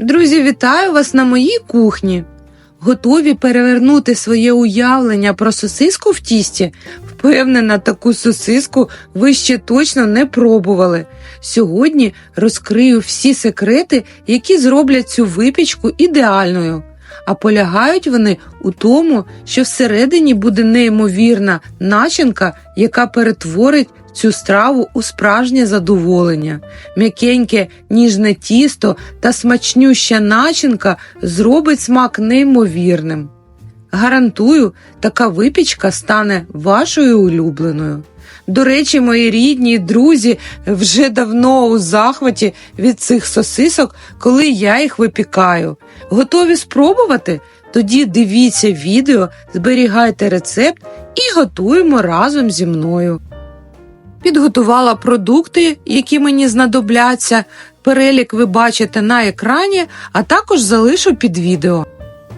Друзі, вітаю вас на моїй кухні. Готові перевернути своє уявлення про сосиску в тісті? Впевнена, таку сосиску ви ще точно не пробували. Сьогодні розкрию всі секрети, які зроблять цю випічку ідеальною. А полягають вони у тому, що всередині буде неймовірна начинка, яка перетворить цю страву у справжнє задоволення. М'якеньке ніжне тісто та смачнюща начинка зробить смак неймовірним. Гарантую, така випічка стане вашою улюбленою. До речі, мої рідні друзі вже давно у захваті від цих сосисок, коли я їх випікаю. Готові спробувати? Тоді дивіться відео, зберігайте рецепт і готуємо разом зі мною. Підготувала продукти, які мені знадобляться. Перелік ви бачите на екрані, а також залишу під відео.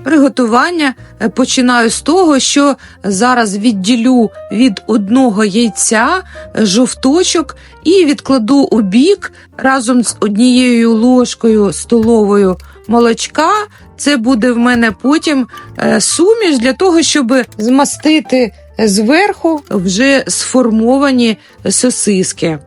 Приготування е, починаю з того, що зараз відділю від одного яйця е, жовточок і відкладу у бік разом з однією ложкою столовою молочка. Це буде в мене потім е, суміш для того, щоб змастити зверху вже сформовані сосиски.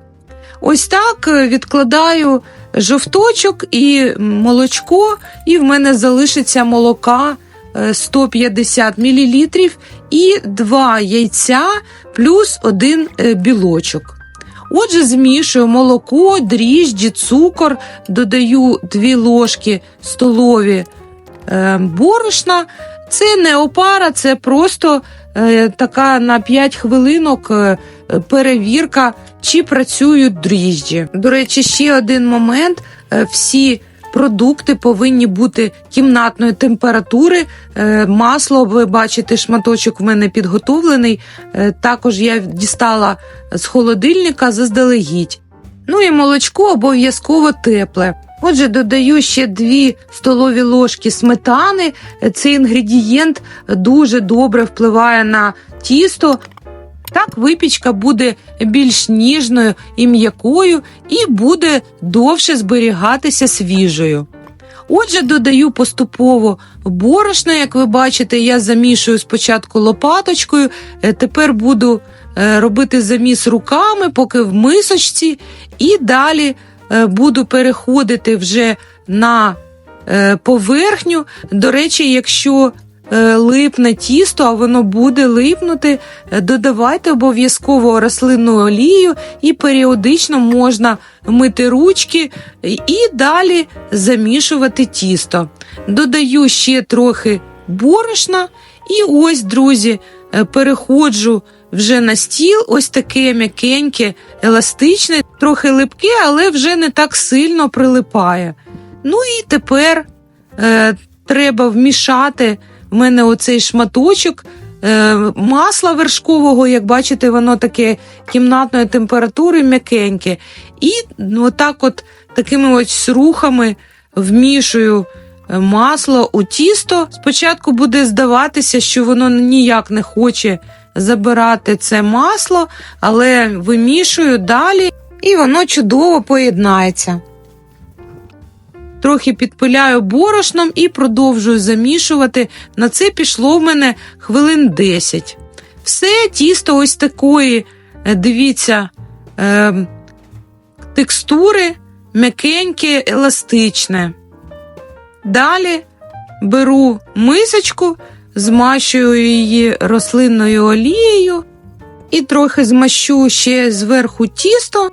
Ось так е, відкладаю жовточок і молочко, і в мене залишиться молока е, 150 мл і 2 яйця плюс один е, білочок. Отже, змішую молоко, дріжджі, цукор, додаю 2 ложки столові е, борошна. Це не опара, це просто е, така на 5 хвилинок е, перевірка, чи працюють дріжджі. До речі, ще один момент: Е, всі продукти повинні бути кімнатної температури. Е, Масло, ви бачите, шматочок в мене підготовлений. Е, Також я дістала з холодильника заздалегідь. Ну і молочко обов'язково тепле. Отже, додаю ще 2 столові ложки сметани. Цей інгредієнт дуже добре впливає на тісто. Так випічка буде більш ніжною і м'якою і буде довше зберігатися свіжою. Отже, додаю поступово борошно, як ви бачите, я замішую спочатку лопаточкою, е, тепер буду е, робити заміс руками, поки в мисочці, і далі буду переходити вже на е, поверхню. До речі, якщо е, липне тісто, а воно буде липнути, е, додавайте обов'язково рослинну олію і періодично можна мити ручки і далі замішувати тісто. Додаю ще трохи борошна, і ось, друзі, е, переходжу вже на стіл, ось таке м'якеньке, еластичне, трохи липке, але вже не так сильно прилипає. Ну і тепер е, треба вмішати в мене оцей шматочок е, масла вершкового, як бачите, воно таке кімнатної температури м'якеньке. І отак от такими ось рухами вмішую е, масло у тісто. Спочатку буде здаватися, що воно ніяк не хоче забирати це масло, але вимішую далі, і воно чудово поєднається. Трохи підпиляю борошном і продовжую замішувати. На це пішло в мене хвилин 10. Все тісто ось такої, е, дивіться, е, текстури м'якеньке, еластичне. Далі беру мисочку, змащую її рослинною олією і трохи змащу ще зверху тісто,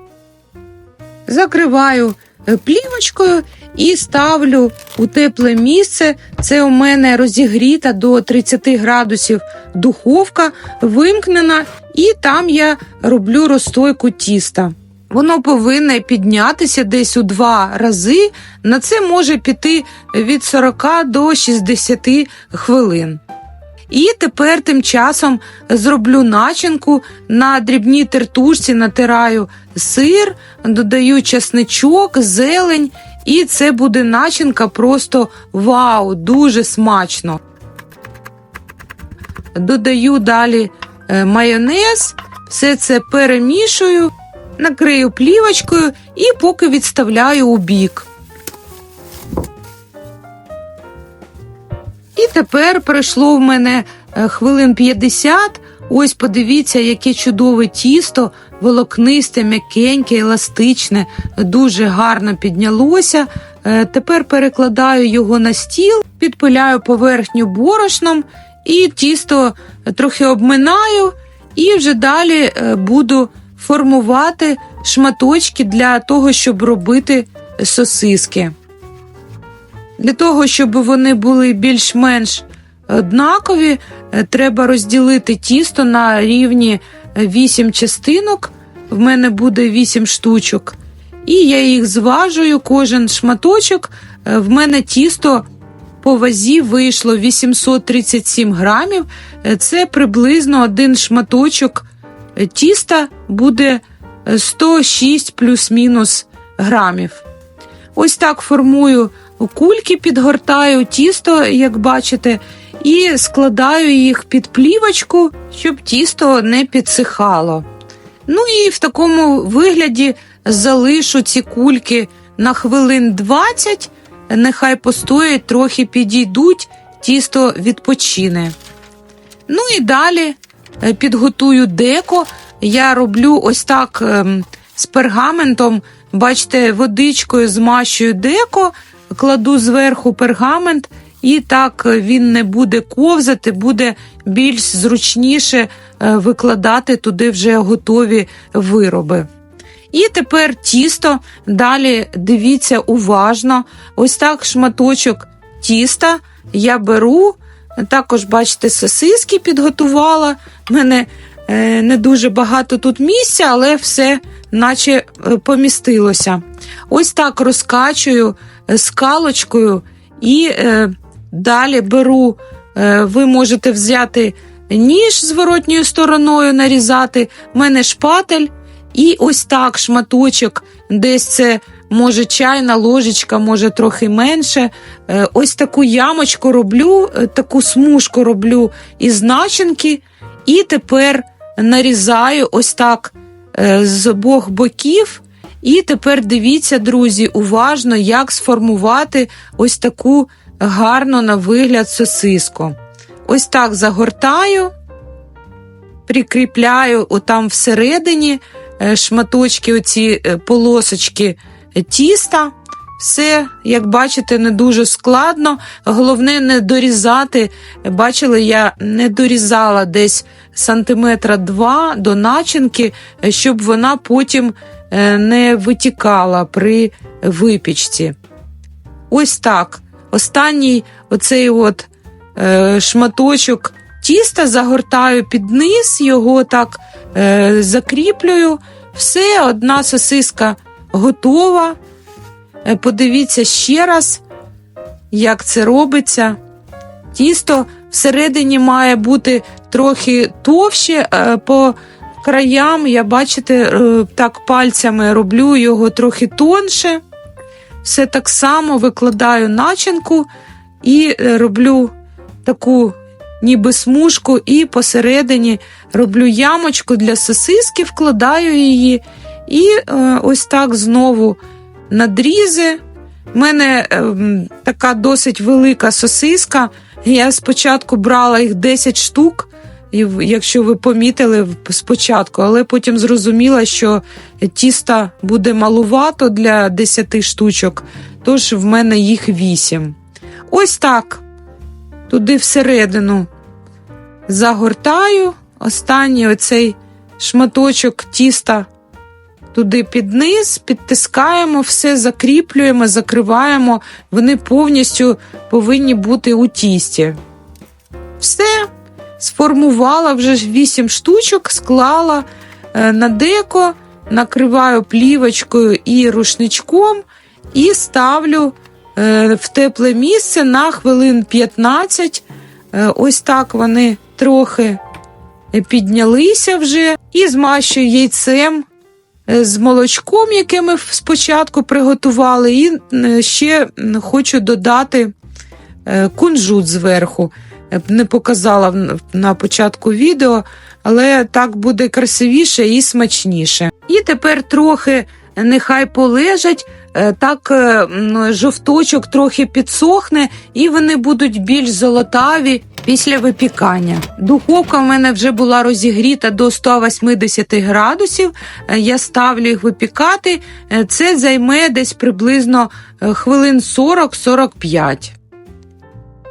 закриваю е, плівочкою і ставлю у тепле місце. Це у мене розігріта до 30 градусів духовка, вимкнена, і там я роблю розстойку тіста. Воно повинне піднятися десь у два рази. На це може піти від 40 до 60 хвилин. І тепер тим часом зроблю начинку на дрібній тертушці, натираю сир, додаю чесничок, зелень, і це буде начинка просто вау, дуже смачно. Додаю далі е, майонез, все це перемішую, накрию плівочкою і поки відставляю у бік. Тепер пройшло в мене е, хвилин 50. Ось подивіться, яке чудове тісто, волокнисте, м'якеньке, еластичне, дуже гарно піднялося. Е, Тепер перекладаю його на стіл, підпиляю поверхню борошном і тісто трохи обминаю, і вже далі е, буду формувати шматочки для того, щоб робити сосиски. Для того, щоб вони були більш-менш однакові, е, треба розділити тісто на рівні 8 частинок. В мене буде 8 штучок. І я їх зважую, кожен шматочок. Е, В мене тісто по вазі вийшло 837 грамів. Е, Це приблизно один шматочок е, тіста буде е, 106 плюс-мінус грамів. Ось так формую кульки, підгортаю тісто, як бачите, і складаю їх під плівочку, щоб тісто не підсихало. Ну і в такому вигляді залишу ці кульки на хвилин 20, нехай постоять, трохи підійдуть, тісто відпочине. Ну і далі е, підготую деко. Я роблю ось так ем, з пергаментом. Бачите, водичкою змащую деко, кладу зверху пергамент, і так він не буде ковзати, буде більш зручніше е, викладати туди вже готові вироби. І тепер тісто. Далі дивіться уважно. Ось так шматочок тіста я беру. Також, бачите, сосиски підготувала. У мене е, не дуже багато тут місця, але все наче е, помістилося. Ось так розкачую скалочкою і е, далі беру, е, ви можете взяти ніж зворотньою стороною нарізати, в мене шпатель, і ось так шматочок, десь це може чайна ложечка, може трохи менше. Е, Ось таку ямочку роблю, е, таку смужку роблю із начинки, і тепер нарізаю ось так е, з обох боків. І тепер дивіться, друзі, уважно, як сформувати ось таку гарну на вигляд сосиску. Ось так загортаю, прикріпляю отам всередині е, шматочки, оці е, полосочки тіста. Все, як бачите, не дуже складно. Головне не дорізати. Бачили, я не дорізала десь сантиметра два до начинки, е, щоб вона потім е, не витікала при випічці. Ось так. Останній оцей от е, шматочок тіста загортаю під низ, його так закріплюю. Все, одна сосиска готова. Подивіться ще раз, як це робиться. Тісто всередині має бути трохи товще, е, по краям я, бачите, е, так пальцями роблю його трохи тонше. Все так само викладаю начинку і е, роблю таку ніби смужку, і посередині роблю ямочку для сосиски, вкладаю її. І ось так знову надрізи. У мене ем, така досить велика сосиска. Я спочатку брала їх 10 штук, якщо ви помітили спочатку, але потім зрозуміла, що тіста буде малувато для 10 штучок, тож в мене їх 8. Ось так. Туди всередину загортаю. Останній оцей шматочок тіста туди під низ, підтискаємо, все закріплюємо, закриваємо. Вони повністю повинні бути у тісті. Все, сформувала вже ж 8 штучок, склала е, на деко, накриваю плівочкою і рушничком і ставлю е, в тепле місце на хвилин 15. Е, Ось так вони трохи піднялися вже і змащую яйцем з молочком, яке ми спочатку приготували, і ще хочу додати кунжут зверху. Е, Не показала на початку відео, але так буде красивіше і смачніше. І тепер трохи нехай полежать, е, так е, жовточок трохи підсохне, і вони будуть більш золотаві після випікання. Духовка в мене вже була розігріта до 180 градусів. Е, Я ставлю їх випікати. Е, Це займе десь приблизно е, хвилин 40-45.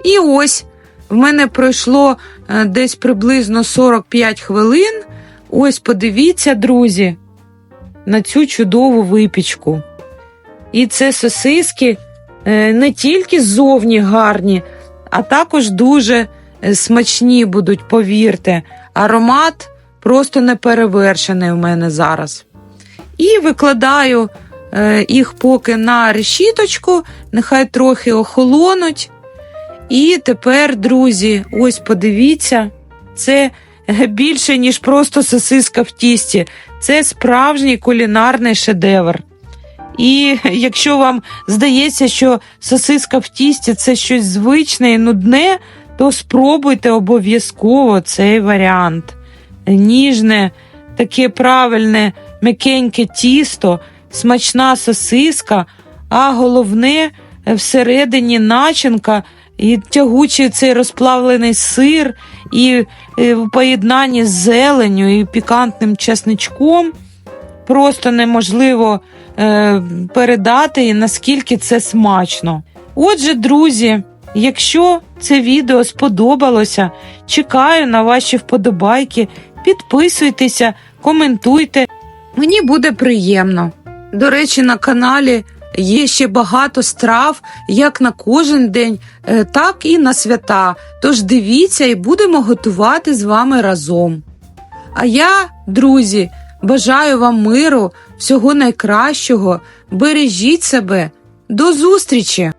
І ось в мене пройшло е, десь приблизно 45 хвилин. Ось подивіться, друзі, на цю чудову випічку. І це сосиски е, не тільки ззовні гарні, а також дуже е, смачні будуть, повірте. Аромат просто неперевершений у мене зараз. І викладаю їх поки на решіточку, нехай трохи охолонуть. І тепер, друзі, ось подивіться, це більше, ніж просто сосиска в тісті. Це справжній кулінарний шедевр. І якщо вам здається, що сосиска в тісті це щось звичне і нудне, то спробуйте обов'язково цей варіант. Ніжне, таке правильне, м'якеньке тісто, смачна сосиска, а головне всередині начинка і тягучий цей розплавлений сир, і е, в поєднанні з зеленню і пікантним чесничком. Просто неможливо е, передати, наскільки це смачно. Отже, друзі, якщо це відео сподобалося, чекаю на ваші вподобайки. Підписуйтеся, коментуйте. Мені буде приємно. До речі, на каналі є ще багато страв як на кожен день, е, так і на свята. Тож дивіться і будемо готувати з вами разом. А я, друзі, бажаю вам миру, всього найкращого. Бережіть себе. До зустрічі!